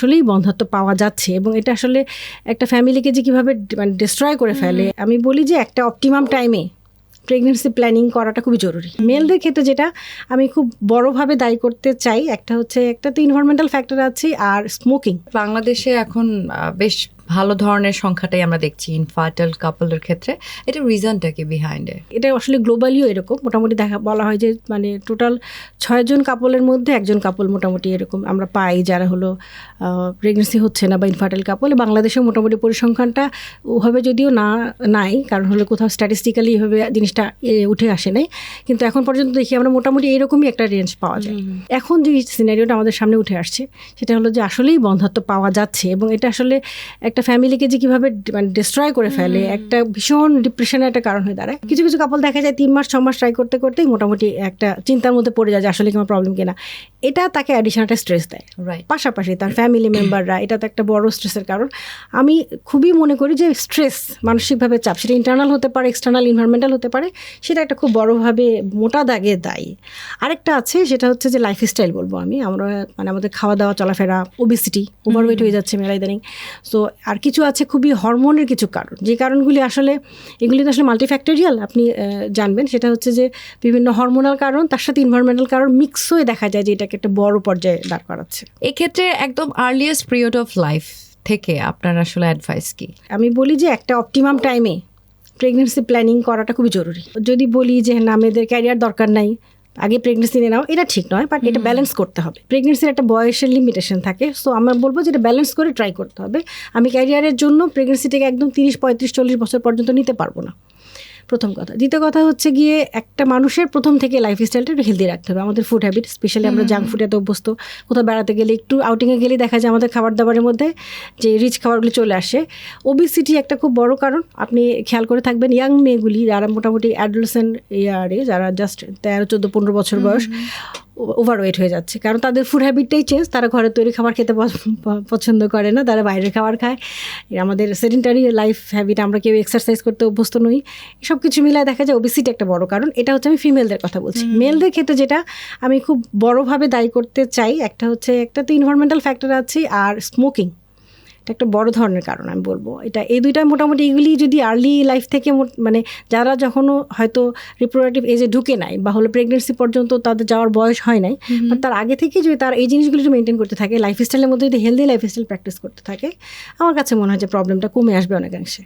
আসলেই বন্ধাত্ব পাওয়া যাচ্ছে এবং এটা আসলে একটা ফ্যামিলিকে যে কীভাবে মানে ডিস্ট্রয় করে ফেলে আমি বলি যে একটা অপটিমাম টাইমে প্রেগনেন্সি প্ল্যানিং করাটা খুবই জরুরি। মেলদের ক্ষেত্রে যেটা আমি খুব বড়ভাবে দায়ী করতে চাই একটা হচ্ছে একটা তো ইনভারমেন্টাল ফ্যাক্টর আছে আর স্মোকিং বাংলাদেশে এখন বেশ ভালো ধরনের সংখ্যাটাই আমরা দেখছি ইনফার্টাইল কাপলের ক্ষেত্রে। এটা রিজনটা কি বিহাইন্ডে এটা আসলে গ্লোবালিও এরকম। মোটামুটি দেখা বলা হয় যে মানে টোটাল ছয়জন কাপলের মধ্যে একজন কাপল মোটামুটি এরকম আমরা পাই যারা হলো প্রেগনেন্সি হচ্ছে না বা ইনফার্টাইল কাপল বাংলাদেশেও মোটামুটি পরিসংখ্যানটা ওভাবে যদিও না নাই কারণ হলো কোথাও স্ট্যাটিস্টিক্যালি এভাবে জিনিসটা এ, উঠে আসে নাই। কিন্তু এখন পর্যন্ত দেখি আমরা মোটামুটি এরকমই একটা রেঞ্জ পাওয়া যায়। এখন যে সিনারিওটা আমাদের সামনে উঠে আসছে সেটা হলো যে আসলেই বন্ধাত্ব পাওয়া যাচ্ছে এবং এটা আসলে একটা ফ্যামিলিকে যে কীভাবে মানে ডিস্ট্রয় করে ফেলে একটা ভীষণ ডিপ্রেশনের একটা কারণ হয়ে দাঁড়ায়। কিছু কিছু কাপল দেখা যায় তিন মাস ছ মাস ট্রাই করতে করতেই মোটামুটি একটা চিন্তার মধ্যে পড়ে যায় যে আসলে কি আমার প্রবলেম কিনা। এটা তাকে অ্যাডিশনাল একটা স্ট্রেস দেয়। রাইট পাশাপাশি তার ফ্যামিলি মেম্বাররা এটা তো একটা বড় স্ট্রেসের কারণ। আমি খুবই মনে করি যে স্ট্রেস মানসিকভাবে চাপ সেটা ইন্টারনাল হতে পারে এক্সটার্নাল ইনভারমেন্টাল হতে পারে সেটা একটা খুব বড়োভাবে মোটা দাগে দায়ী। আরেকটা আছে সেটা হচ্ছে যে লাইফস্টাইল বলব আমি। আমরা মানে আমাদের খাওয়া দাওয়া চলাফেরা ওবিসিটি ওভারওয়েট হয়ে যাচ্ছে মেলা ইদানিং। সো আর কিছু আছে খুবই হরমোনের কিছু কারণ। যে কারণগুলি আসলে এগুলি তো আসলে মাল্টিফ্যাক্টোরিয়াল আপনি জানবেন। সেটা হচ্ছে যে বিভিন্ন হরমোনাল কারণ তার সাথে ইনভারমেন্টাল কারণ মিক্স হয়ে দেখা যায় যে এটাকে একটা বড় পর্যায়ে দাঁড় করাচ্ছে। এক্ষেত্রে একদম আর্লিয়েস্ট পিরিয়ড অফ লাইফ থেকে আপনার আসলে অ্যাডভাইস কি? আমি বলি যে একটা অপটিমাম টাইমে প্রেগনেন্সি প্ল্যানিং করাটা খুবই জরুরি। যদি বলি যে না মেয়েদের ক্যারিয়ার দরকার নাই আগে প্রেগনেন্সি নিয়ে নাও এটা ঠিক নয় বাট এটা ব্যালেন্স করতে হবে। প্রেগনেন্সির একটা বয়সের লিমিটেশন থাকে সো আমার বলব যেটা ব্যালেন্স করে ট্রাই করতে হবে। আমি ক্যারিয়ারের জন্য প্রেগনেন্সিটাকে একদম তিরিশ পঁয়ত্রিশ চল্লিশ বছর পর্যন্ত নিতে পারব না। প্রথম কথা। দ্বিতীয় কথা হচ্ছে গিয়ে একটা মানুষের প্রথম থেকে লাইফস্টাইলটা একটু হেলদি রাখতে হবে। আমাদের ফুড হ্যাবিট স্পেশালি আমরা জাঙ্ক ফুডে তো অভ্যস্ত। কোথাও বেড়াতে গেলে একটু আউটিংয়ে গেলেই দেখা যায় আমাদের খাবার দাবারের মধ্যে যে রিচ খাবারগুলো চলে আসে। ওবিসিটি একটা খুব বড় কারণ। আপনি খেয়াল করে থাকবেন ইয়াং মেয়েগুলি যারা মোটামুটি অ্যাডোলসেন্ট ইয়ারে যারা জাস্ট তেরো চোদ্দ পনেরো বছর বয়স ওভারওয়েট হয়ে যাচ্ছে। কারণ তাদের ফুড হ্যাবিটটাই চেঞ্জ তারা ঘরের তৈরি খাবার খেতে পছ- পছন্দ করে না তারা বাইরের খাবার খায়। আমাদের সেডেন্টারি লাইফ হ্যাবিট আমরা কেউ এক্সারসাইজ করতে অভ্যস্ত নই। সব কিছু মিলায় দেখা যায় ওবিসিটি একটা বড় কারণ। এটা হচ্ছে আমি ফিমেলদের কথা বলছি। মেলদের ক্ষেত্রে যেটা আমি খুব বড়োভাবে দায়ী করতে চাই একটা হচ্ছে একটা তো ইনভারমেন্টাল ফ্যাক্টর আছে আর স্মোকিং এটা একটা বড় ধরনের কারণ আমি বলব। এটা এই দুইটা মোটামুটি এগুলি যদি আর্লি লাইফ থেকে মানে যারা যখনও হয়তো রিপ্রোডাক্টিভ এজে ঢুকে নাই বা হলো প্রেগনেন্সি পর্যন্ত তাদের যাওয়ার বয়স হয় নাই বাট তার আগে থেকে যদি তার এই জিনিসগুলো যদি মেনটেন করতে থাকে লাইফস্টাইলের মধ্যে যদি হেলদি লাইফস্টাইল প্র্যাকটিস করতে থাকে আমার কাছে মনে হয় যে প্রবলেমটা কমে আসবে অনেকাংশে।